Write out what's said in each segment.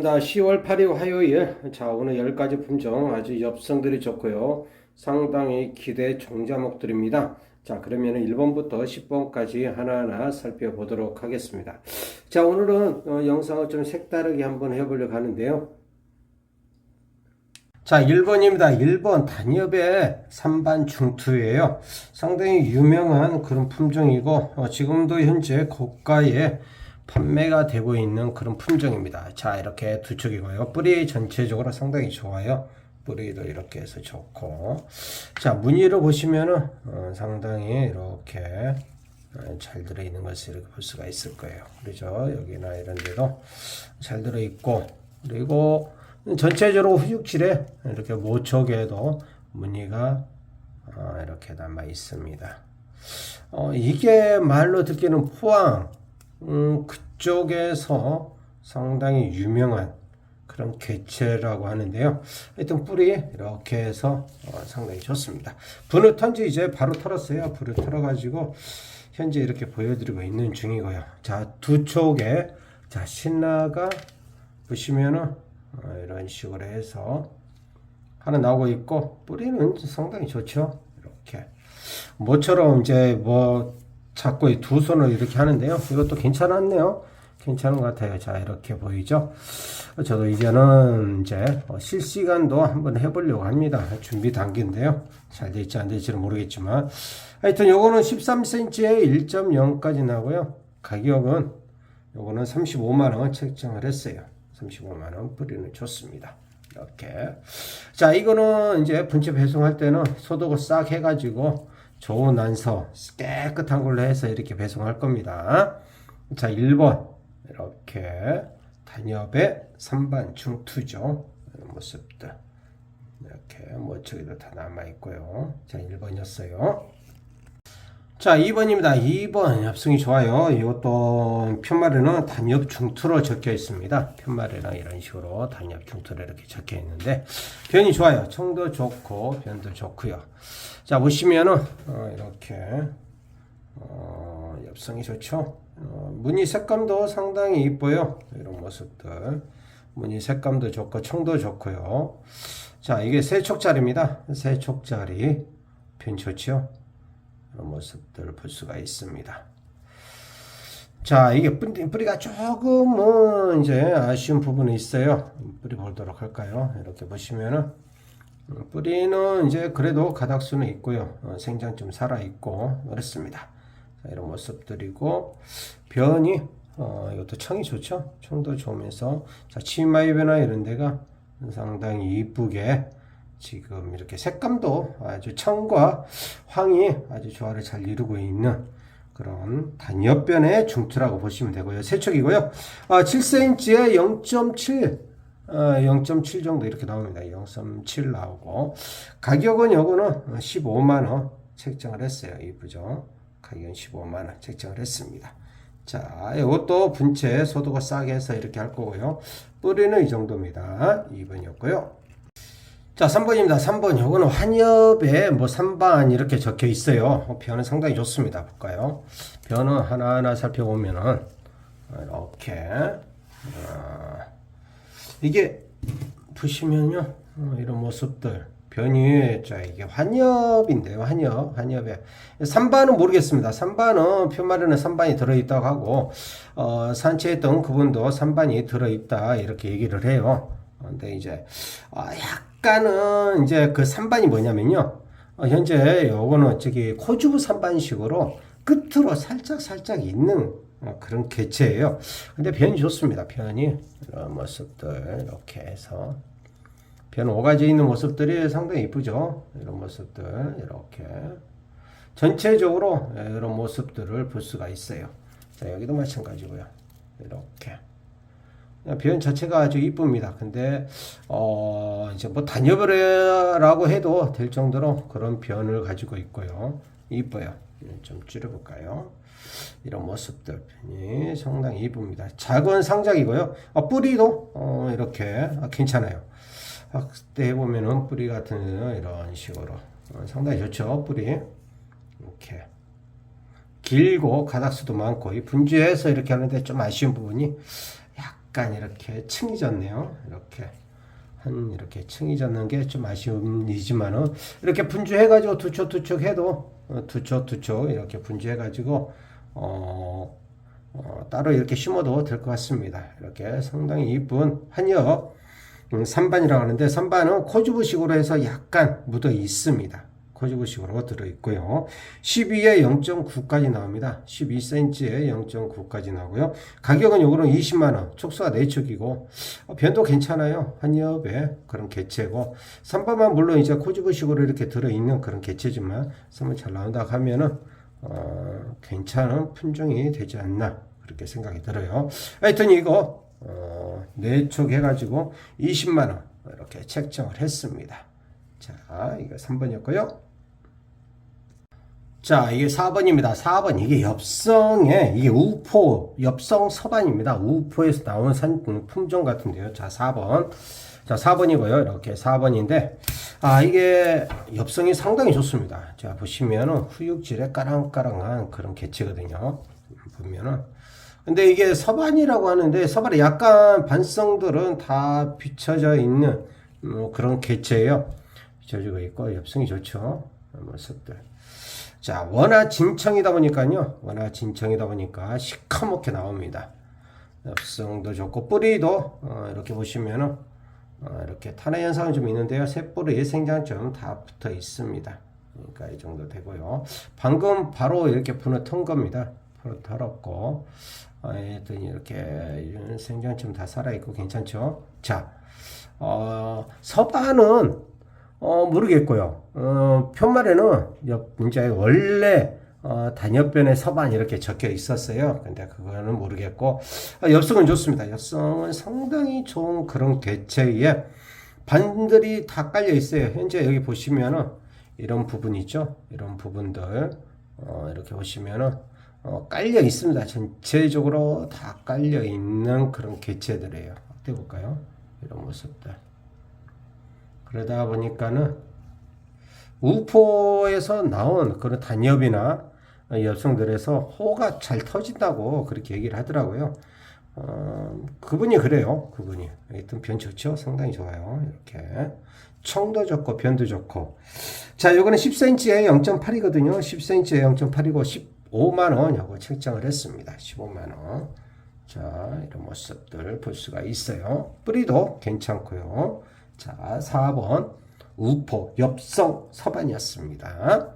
반갑습니다. 10월 8일 화요일. 자, 오늘 10가지 품종 아주 엽성들이 좋고요. 상당히 기대 종자목들입니다. 자, 그러면 1번부터 10번까지 하나하나 살펴보도록 하겠습니다. 자, 오늘은 어, 영상을 좀 색다르게 한번 해보려고 하는데요. 자, 1번입니다. 1번 단엽의 삼반 중투예요. 상당히 유명한 그런 품종이고 어, 지금도 현재 고가에 판매가 되고 있는 그런 품종입니다. 자, 이렇게 두 쪽이고요. 뿌리 전체적으로 상당히 좋아요. 뿌리도 이렇게 해서 좋고. 자, 무늬로 보시면은 어, 상당히 이렇게 어, 잘 들어있는 것을 이렇게 볼 수가 있을 거예요. 그렇죠? 여기나 이런 데도 잘 들어있고 그리고 전체적으로 후육질에 이렇게 모촉에도 무늬가 어, 이렇게 남아 있습니다. 어, 이게 말로 듣기는 포항 음, 그쪽에서 상당히 유명한 그런 개체라고 하는데요. 하여튼 뿌리 이렇게 해서 어, 상당히 좋습니다. 분을 턴지 이제 바로 털었어요. 불을 털어가지고 현재 이렇게 보여드리고 있는 중이고요. 자, 두 쪽에 자 신라가 보시면은 어, 이런 식으로 해서 하나 나오고 있고 뿌리는 상당히 좋죠. 이렇게 모처럼 이제 뭐이두 손을 이렇게 하는데요. 이것도 괜찮았네요. 괜찮은 것 같아요. 자, 이렇게 보이죠? 저도 이제는 이제 어, 실시간도 한번 해보려고 합니다. 준비 단계인데요. 잘 될지 안 될지는 모르겠지만. 하여튼 요거는 13cm에 1.0까지 나고요. 가격은 요거는 35만원 책정을 했어요. 35만원 뿌리는 좋습니다. 이렇게. 자, 이거는 이제 분체 배송할 때는 소독을 싹 해가지고 좋은 안서 깨끗한 걸로 해서 이렇게 배송할 겁니다. 자, 1번. 이렇게 단엽의 선반 중투죠. 이런 모습들. 이렇게 모처리도 다 남아 있고요. 자, 1번이었어요. 자, 2번입니다. 2번 엽성이 좋아요. 이것도 편말에는 단엽 중투로 적혀 있습니다. 편말에는 이런 식으로 단엽 중투로 이렇게 적혀 있는데 변이 좋아요. 청도 좋고 변도 좋고요. 자, 보시면은 어, 이렇게 어, 엽성이 좋죠. 어, 무늬 색감도 상당히 이뻐요. 이런 모습들. 무늬 색감도 좋고 청도 좋고요. 자, 이게 세촉짜리입니다. 세촉짜리 변 좋죠. 이런 모습들을 볼 수가 있습니다. 자, 이게 뿌리, 뿌리 가 조금은 이제 아쉬운 부분이 있어요. 뿌리 보도록 할까요? 이렇게 보시면은 어, 뿌리는 이제 그래도 가닥수는 있고요. 어, 생장 좀 살아 있고 그렇습니다. 자, 이런 모습들이고 변이 어, 이것도 청이 좋죠. 청도 좋으면서 자 치마이베나 이런 데가 상당히 이쁘게 지금 이렇게 색감도 아주 청과 황이 아주 조화를 잘 이루고 있는 그런 단엽변의 중투라고 보시면 되고요. 세척이고요. 아, 7cm에 0.7 0.7 정도 이렇게 나옵니다. 0.7 나오고 가격은 요거는 15만 원 책정을 했어요. 이쁘죠? 가격은 15만 원 책정을 했습니다. 자, 이것도 분체 소도가 싸게 해서 이렇게 할 거고요. 뿌리는 이 정도입니다. 2번이었고요. 자, 3번입니다. 3번. 요거는 환엽에 뭐 3반 이렇게 적혀 있어요. 변은 상당히 좋습니다. 볼까요? 변은 하나하나 살펴보면은 이렇게 어, 이게 보시면요. 어, 이런 모습들. 변이 자 이게 환엽인데요. 환엽. 환엽에 3반은 모르겠습니다. 3반은 표말에는 3반이 들어 있다고 하고 어, 산채했던 그분도 3반이 들어 있다 이렇게 얘기를 해요. 근데 이제 어, 약간은 이제 그 3반이 뭐냐면요. 어, 현재 요거는 저기 코주부 3반식으로 끝으로 살짝 살짝 있는 어, 그런 개체예요. 근데 변이 좋습니다. 변이 이런 모습들 이렇게 해서 변 5가지 있는 모습들이 상당히 이쁘죠. 이런 모습들 이렇게 전체적으로 이런 모습들을 볼 수가 있어요. 자 여기도 마찬가지고요. 이렇게 변 자체가 아주 이쁩니다. 근데 어 이제 뭐 단엽이라고 해도 될 정도로 그런 변을 가지고 있고요. 이뻐요. 좀 줄여볼까요? 이런 모습들 이 상당히 이쁩니다. 작은 상작이고요. 어, 뿌리도 어, 이렇게 아, 괜찮아요. 확대해 보면은 뿌리 같은 이런 식으로 어, 상당히 좋죠. 뿌리 이렇게 길고 가닥수도 많고 이 분주해서 이렇게 하는데 좀 아쉬운 부분이 약간 이렇게 층이 졌네요. 이렇게 한 이렇게 층이 졌는 게 좀 아쉬움이지만은 이렇게 분주해 가지고 두촉두촉 해도 어, 두촉 이렇게 분주해 가지고 어, 어, 따로 이렇게 심어도 될 것 같습니다. 이렇게 상당히 이쁜 음, 3반이라고 하는데 3반은 코주부식으로 해서 약간 묻어 있습니다. 코주부식으로 들어 있고요. 12에 0.9까지 나옵니다. 12cm에 0.9까지 나오고요. 가격은 요거는 20만 원. 촉수가 4촉이고 어, 변도 괜찮아요. 한엽의 그런 개체고 3반만 물론 이제 코주부식으로 이렇게 들어 있는 그런 개체지만 3번 잘 나온다 하면은 어, 괜찮은 품종이 되지 않나 그렇게 생각이 들어요. 하여튼 이거 어, 네촉 해가지고 20만 원 이렇게 책정을 했습니다. 자, 이거 3번이었고요. 자, 이게 4번입니다. 4번 이게 엽성에 이게 우포 엽성 서반입니다. 우포에서 나온 산 품종 같은데요. 자, 4번. 자, 4번이고요. 이렇게 4번인데 아, 이게 엽성이 상당히 좋습니다. 자, 보시면은 후육질에 까랑까랑한 그런 개체거든요. 보면은 근데 이게 서반이라고 하는데 서반에 약간 반성들은 다 비춰져 있는 뭐 그런 개체예요. 비춰지고 있고 엽성이 좋죠. 모습들. 자, 원화 진청이다 보니까요. 원화 진청이다 보니까 시커멓게 나옵니다. 엽성도 좋고 뿌리도 어, 이렇게 보시면은 어, 이렇게 탄화 현상은 좀 있는데요. 새뿌리 생장점 다 붙어 있습니다. 그러니까 이 정도 되고요. 방금 바로 이렇게 분을 턴 겁니다. 바로 털었고 하여튼 이렇게 생장점 다 살아있고 괜찮죠. 자, 어, 서반은 어, 모르겠고요. 어, 편말에는 옆, 이제 원래 어, 단엽변에 서반 이렇게 적혀 있었어요. 근데 그거는 모르겠고 어, 엽성은 좋습니다. 엽성은 상당히 좋은 그런 개체에 반들이 다 깔려 있어요. 현재 여기 보시면은 이런 부분 있죠. 이런 부분들 어, 이렇게 보시면은 어, 깔려 있습니다. 전체적으로 다 깔려 있는 그런 개체들이에요. 어떻게 볼까요? 이런 모습들. 그러다 보니까는 우포에서 나온 그런 단엽이나 엽성들에서 호가 잘 터진다고 그렇게 얘기를 하더라고요. 어, 그분이 그래요. 그분이. 하여튼 변 좋죠? 상당히 좋아요. 이렇게. 청도 좋고 변도 좋고. 자, 요거는 10cm에 0.8이거든요. 10cm에 0.8이고 15만원 요거 책정을 했습니다. 15만원. 자, 이런 모습들 볼 수가 있어요. 뿌리도 괜찮고요. 자, 4번 우포 엽성 서반이었습니다.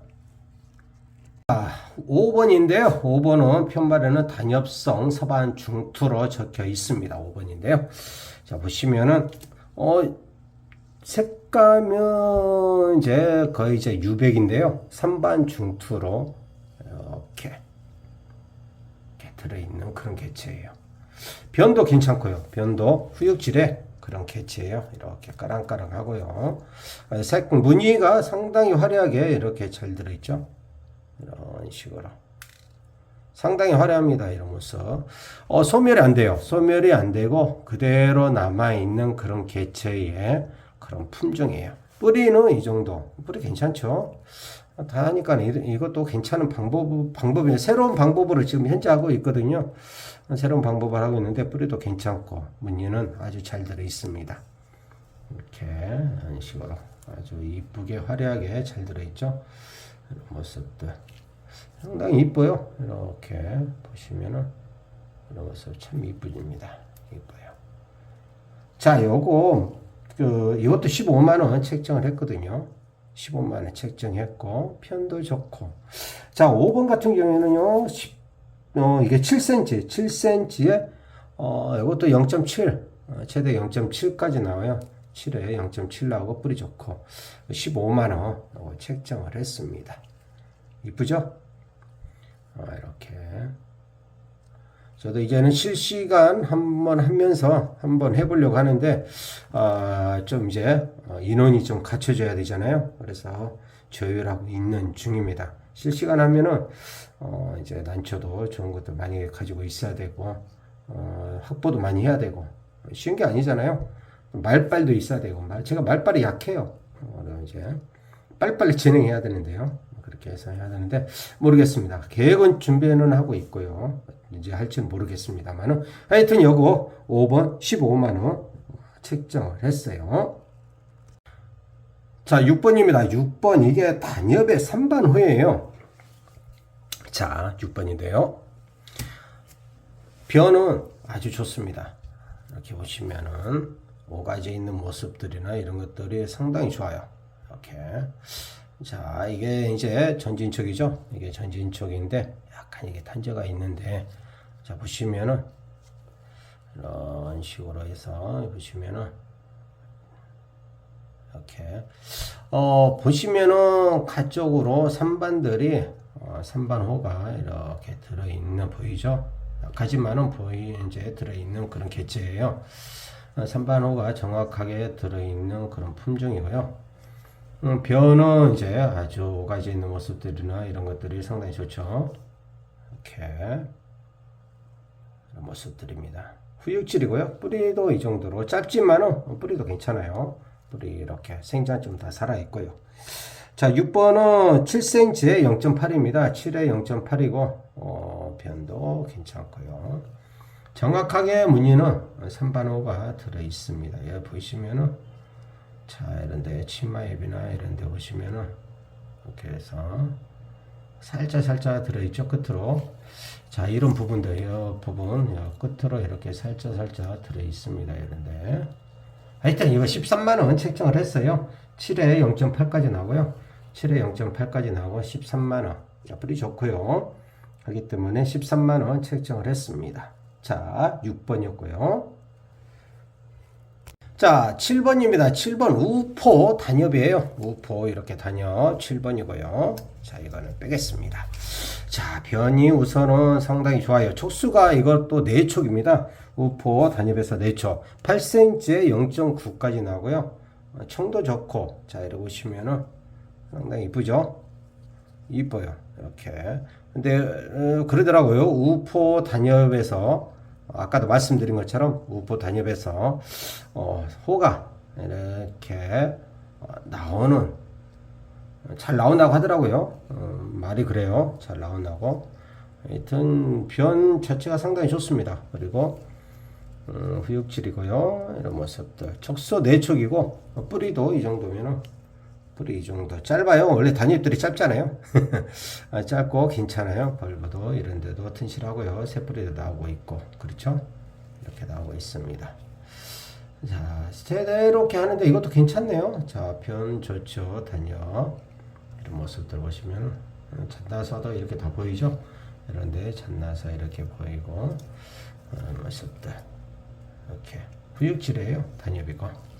자, 5번인데요. 5번은 편말에는 단엽성 서반 중투로 적혀 있습니다. 5번인데요. 자, 보시면은 어 색감은 이제 거의 이제 유백인데요. 3반 중투로 이렇게, 이렇게 들어있는 그런 개체예요. 변도 괜찮고요. 변도 후육질에 그런 개체예요. 이렇게 까랑까랑하고요. 아, 색 무늬가 상당히 화려하게 이렇게 잘 들어있죠. 이런 식으로 상당히 화려합니다. 이런 모습. 어, 소멸이 안 돼요. 소멸이 안 되고 그대로 남아 있는 그런 개체의 그런 품종이에요. 뿌리는 이 정도. 뿌리 괜찮죠? 다 하니까 이것도 괜찮은 방법, 방법이에요. 새로운 방법으로 지금 현재 하고 있거든요. 새로운 방법을 하고 있는데 뿌리도 괜찮고 무늬는 아주 잘 들어 있습니다. 이렇게 이런 식으로 아주 이쁘게 화려하게 잘 들어 있죠. 모습들 상당히 이뻐요. 이렇게 보시면은 이런 모습 참 이쁘집니다. 이뻐요. 자, 요거 그 이것도 15만 원 책정을 했거든요. 15만 원 책정했고 편도 좋고. 자 5번 같은 경우에는요 10, 어, 이게 7cm 7cm에 어, 이것도 0.7 어, 최대 0.7까지 나와요. 7에 0.7 나오고 뿌리 좋고 15만 원 책정을 했습니다. 이쁘죠? 어, 이렇게 저도 이제는 실시간 한번 하면서 한번 해보려고 하는데 어, 좀 이제 인원이 좀 갖춰져야 되잖아요. 그래서 조율하고 있는 중입니다. 실시간 하면은 어 이제 난초도 좋은 것들 많이 가지고 있어야 되고 어 확보도 많이 해야 되고 쉬운 게 아니잖아요. 말빨도 있어야 되고 말 제가 말빨이 약해요. 어, 이제 빨리빨리 진행해야 되는데요. 그렇게 해서 해야 되는데 모르겠습니다. 계획은 준비는 하고 있고요. 이제 할지는 모르겠습니다만은 하여튼 요거 5번 15만 원 책정을 했어요. 자, 6번입니다. 6번 이게 단엽의 3반 호예요. 자, 6번인데요. 변은 아주 좋습니다. 이렇게 보시면은 오가지에 있는 모습들이나 이런 것들이 상당히 좋아요. 이렇게. 자, 이게 이제 전진척이죠. 이게 전진척인데 약간 이게 단저가 있는데 자, 보시면은 이런 식으로 해서 보시면은 이렇게 어 보시면은 가쪽으로 산반들이 어, 산반호가 이렇게 들어 있는 보이죠? 가지만은 보이 이제 들어 있는 그런 개체예요. 어, 산반호가 정확하게 들어 있는 그런 품종이고요. 음, 변은 이제 아주 오가지 있는 모습들이나 이런 것들이 상당히 좋죠. 이렇게 모습들입니다. 후육질이고요. 뿌리도 이 정도로 짧지만은 뿌리도 괜찮아요. 뿌리 이렇게 생장 좀 다 살아 있고요. 자, 6번은 7cm에 0.8입니다. 7에 0.8이고 어, 변도 괜찮고요. 정확하게 무늬는 3반 호가 들어 있습니다. 여기 보시면은 자, 이런데 치마엽이나 이런데 보시면은 이렇게 해서 살짝 살짝 들어 있죠. 끝으로. 자, 이런 부분들, 이 부분 이 끝으로 이렇게 살짝 살짝 들어 있습니다. 이런데. 하여튼 이거 13만원 책정을 했어요. 7에 0.8까지 나오고요. 7에 0.8까지 나오고 13만원. 뿌리 좋고요. 하기 때문에 13만원 책정을 했습니다. 자, 6번이었고요. 자, 7번입니다. 7번 우포 단엽이에요. 우포 이렇게 단엽 7번이고요. 자, 이거는 빼겠습니다. 자, 변이 우선은 상당히 좋아요. 촉수가 이것도 4촉입니다. 우포 단엽에서 4촉. 8cm에 0.9까지 나오고요. 어, 청도 좋고, 자, 이렇게 보시면은 상당히 이쁘죠? 이뻐요. 이렇게. 근데, 어, 그러더라고요. 우포 단엽에서 아까도 말씀드린 것처럼 우포 단엽에서 어, 호가 이렇게 어, 나오는 잘 나온다고 하더라고요. 어, 말이 그래요. 잘 나온다고. 하여튼 변 자체가 상당히 좋습니다. 그리고 음, 후육질이고요. 이런 모습들. 촉수 내촉이고 어, 뿌리도 이 정도면은 뿌리 이 정도 짧아요. 원래 단잎들이 짧잖아요. 아, 짧고 괜찮아요. 벌브도 이런 데도 튼실하고요. 새뿌리도 나오고 있고 그렇죠? 이렇게 나오고 있습니다. 자, 이렇게 하는데 이것도 괜찮네요. 자, 변 좋죠. 단역 이런 모습들 보시면 잔나사도 이렇게 다 보이죠? 이런데 잔나사 이렇게 보이고 어, 모습들 이렇게 후육질이에요. 단엽이고.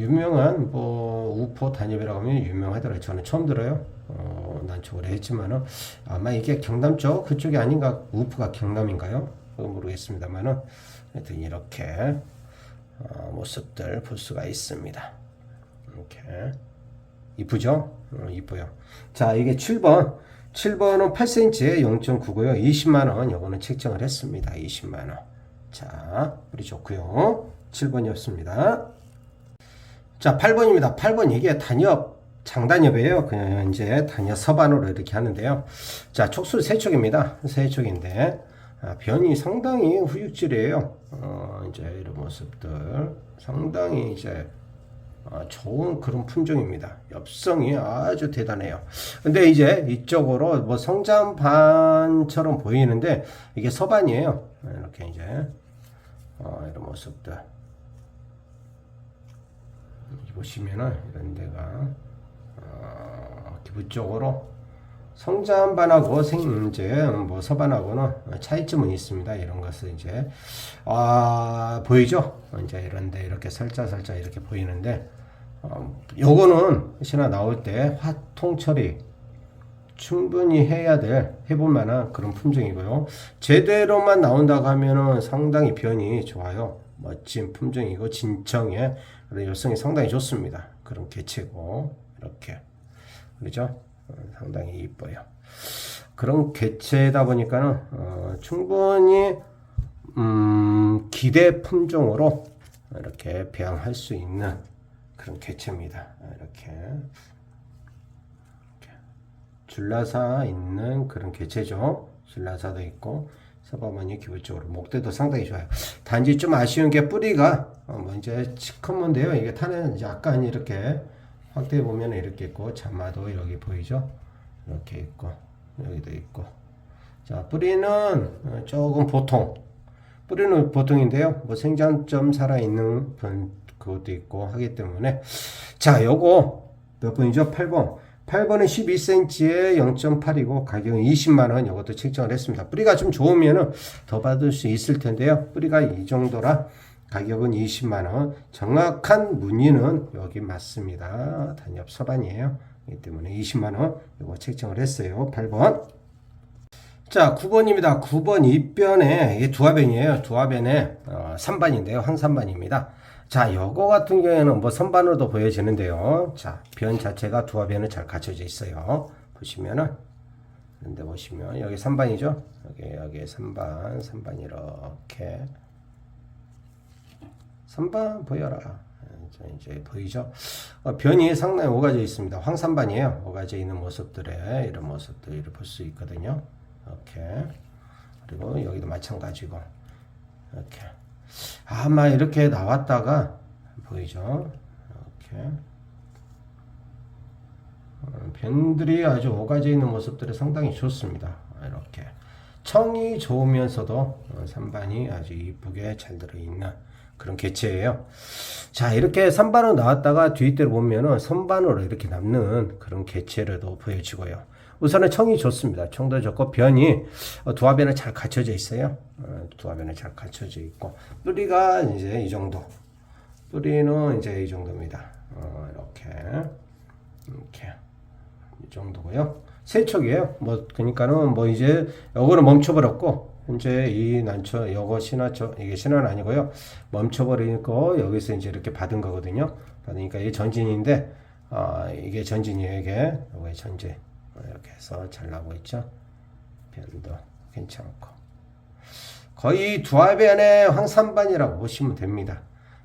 유명한 뭐 우포 단엽이라고 하면 유명하더라고요. 저는 처음 들어요. 어, 난초 오래 했지만은 아마 이게 경남 쪽 그쪽이 아닌가 우포가 경남인가요? 모르겠습니다만은 하여튼 이렇게 어, 모습들 볼 수가 있습니다. 이렇게 이쁘죠? 어, 이뻐요. 자 이게 7번 7번은 8cm에 0.9고요. 20만원 요거는 책정을 했습니다. 20만원 자 우리 좋고요. 7번이었습니다. 자, 8번입니다. 8번 이게 단엽 장단엽이에요. 그냥 이제 단엽 서반으로 이렇게 하는데요. 자, 촉수 세 촉입니다. 세 촉인데 아, 변이 상당히 후육질이에요. 어, 이제 이런 모습들 상당히 이제 어, 좋은 그런 품종입니다. 엽성이 아주 대단해요. 근데 이제 이쪽으로 뭐 성장반처럼 보이는데 이게 서반이에요. 이렇게 이제 어, 이런 모습들. 보시면은 이런 데가 어, 기부적으로 성장반하고 생 이제 뭐 서반하고는 차이점은 있습니다. 이런 것을 이제 아 보이죠? 이제 이런데 이렇게 살짝 살짝 이렇게 보이는데 어, 요거는 혹시나 나올 때 화통 처리 충분히 해야 될 해볼 만한 그런 품종이고요. 제대로만 나온다고 하면은 상당히 변이 좋아요. 멋진 품종이고 진청에 열성이 상당히 좋습니다. 그런 개체고 이렇게 그렇죠? 어, 상당히 이뻐요. 그런 개체다 보니까는 어, 충분히 음, 기대 품종으로 이렇게 배양할 수 있는 그런 개체입니다. 이렇게, 이렇게 줄라사 있는 그런 개체죠. 줄라사도 있고 서바만이 기본적으로 목대도 상당히 좋아요. 단지 좀 아쉬운 게 뿌리가 어, 뭐 이제 시커먼데요. 이게 이제 약간 이렇게 확대해 보면 이렇게 있고 자마도 여기 보이죠? 이렇게 있고 여기도 있고 자 뿌리는 어, 조금 보통 뿌리는 보통인데요. 뭐 생장점 살아 있는 그것도 있고 하기 때문에 자 요거 몇 번이죠? 8번 8번은 12cm에 0.8이고 가격은 20만 원 이것도 책정을 했습니다. 뿌리가 좀 좋으면은 더 받을 수 있을 텐데요. 뿌리가 이 정도라 가격은 20만 원. 정확한 문의는 여기 맞습니다. 단엽 서반이에요. 이 때문에 20만 원 이거 책정을 했어요. 8번. 자, 9번입니다. 9번 입변에 이게 두화변이에요. 두화변에 어, 3반인데요. 항산반입니다. 자, 요거 같은 경우에는 뭐 선반으로도 보여지는데요. 자, 변 자체가 두화변은 잘 갖춰져 있어요. 보시면은 그런데 보시면 여기 3반이죠. 여기 여기 3반, 3반 이렇게 3반 보여라. 자, 이제 보이죠? 어, 변이 상당히 오가져 있습니다. 황산반이에요. 오가져 있는 모습들의 이런 모습들을 볼 수 있거든요. 이렇게 그리고 여기도 마찬가지고 이렇게 아마 이렇게 나왔다가 보이죠? 이렇게 어, 변들이 아주 오가져 있는 모습들이 상당히 좋습니다. 이렇게 청이 좋으면서도 어, 산반이 아주 이쁘게 잘 들어있는 그런 개체예요. 자 이렇게 산반으로 나왔다가 뒤뜰 보면은 선반으로 이렇게 남는 그런 개체를도 보여지고요. 우선은 청이 좋습니다. 청도 좋고 변이 어, 두화변은 잘 갖춰져 있어요. 어, 두화변은 잘 갖춰져 있고 뿌리가 이제 이 정도. 뿌리는 이제 이 정도입니다. 어, 이렇게 이렇게 이 정도고요. 세척이에요. 뭐 그러니까는 뭐 이제 요거는 멈춰버렸고 현재 이 난초 요거 신화초 이게 신화는 아니고요. 멈춰버리고 여기서 이제 이렇게 받은 거거든요. 받으니까 이게 전진인데 아 이게 전진이에요. 이게 요게 전진. 이렇게 해서 잘 나오고 있죠. 변도 괜찮고 거의 두알변의 황산반이라고 보시면 됩니다.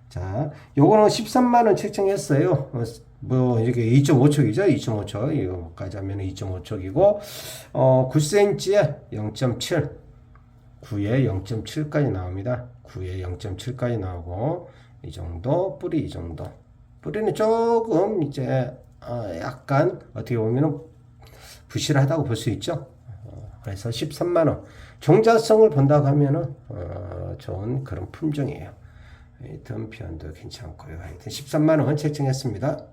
자, 요거는 13만 원 책정했어요. 어, 뭐 이렇게 2.5촉이죠. 2.5촉 이거까지 하면 2.5촉이고 어 9cm에 0.7 9에 0.7까지 나옵니다. 9에 0.7까지 나오고 이 정도 뿌리 이 정도 뿌리는 조금 이제 어, 약간 어떻게 보면은 부실하다고 볼 수 있죠. 어, 그래서 13만 원. 종자성을 본다고 하면은 어, 좋은 그런 품종이에요. 하여튼 변도 괜찮고요. 하여튼 13만 원 책정했습니다.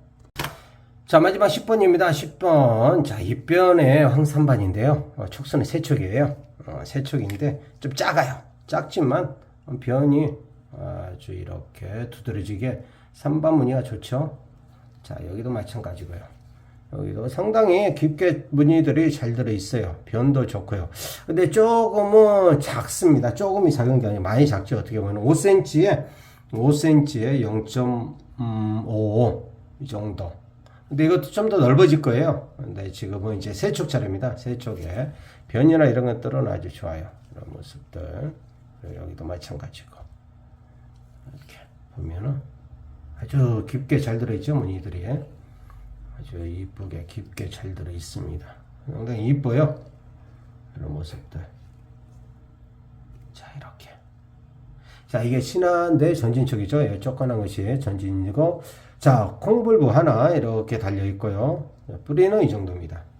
자 마지막 10번입니다. 10번 자 입변의 황산반인데요. 어, 촉수는 세촉이에요. 어, 세촉인데 좀 작아요. 작지만 변이 아주 이렇게 두드러지게 3반 무늬가 좋죠. 자 여기도 마찬가지고요. 여기도 상당히 깊게 무늬들이 잘 들어 있어요. 변도 좋고요. 근데 조금은 작습니다. 조금이 작은 게 아니라 많이 작죠. 어떻게 보면 5cm에 5cm에 0.55 이 정도. 근데 이것도 좀 더 넓어질 거예요. 근데 지금은 이제 세쪽 차례입니다. 세쪽에 변이나 이런 것들은 아주 좋아요. 이런 모습들. 여기도 마찬가지고. 이렇게 보면은 아주 깊게 잘 들어있죠. 무늬들이. 아주 이쁘게 깊게 잘 들어 있습니다. 상당히 이뻐요. 이런 모습들. 자, 이렇게. 자, 이게 신한데 전진척이죠. 조그만 것이 전진이고. 자, 콩불부 하나 이렇게 달려 있고요. 뿌리는 이 정도입니다.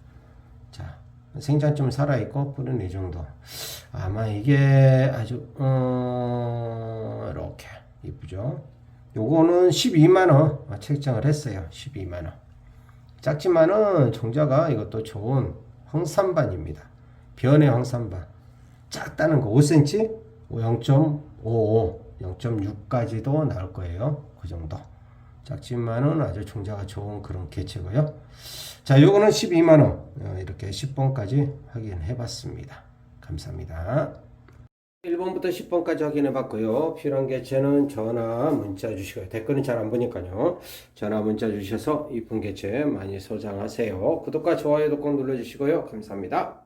자, 생장 좀 살아있고, 뿌리는 이 정도. 아마 이게 아주, 어, 이렇게 이쁘죠. 요거는 12만원 책정을 했어요. 12만원. 작지만은 종자가 이것도 좋은 황산반입니다. 변의 황산반. 작다는 거 5cm, 0.55, 0.6까지도 나올 거예요. 그 정도. 작지만은 아주 종자가 좋은 그런 개체고요. 자, 요거는 12만원. 이렇게 10번까지 확인해 봤습니다. 감사합니다. 1번부터 10번까지 확인해 봤고요. 필요한 개체는 전화, 문자 주시고요. 댓글은 잘 안 보니까요. 전화, 문자 주셔서 이쁜 개체 많이 소장하세요. 구독과 좋아요도 꼭 눌러주시고요. 감사합니다.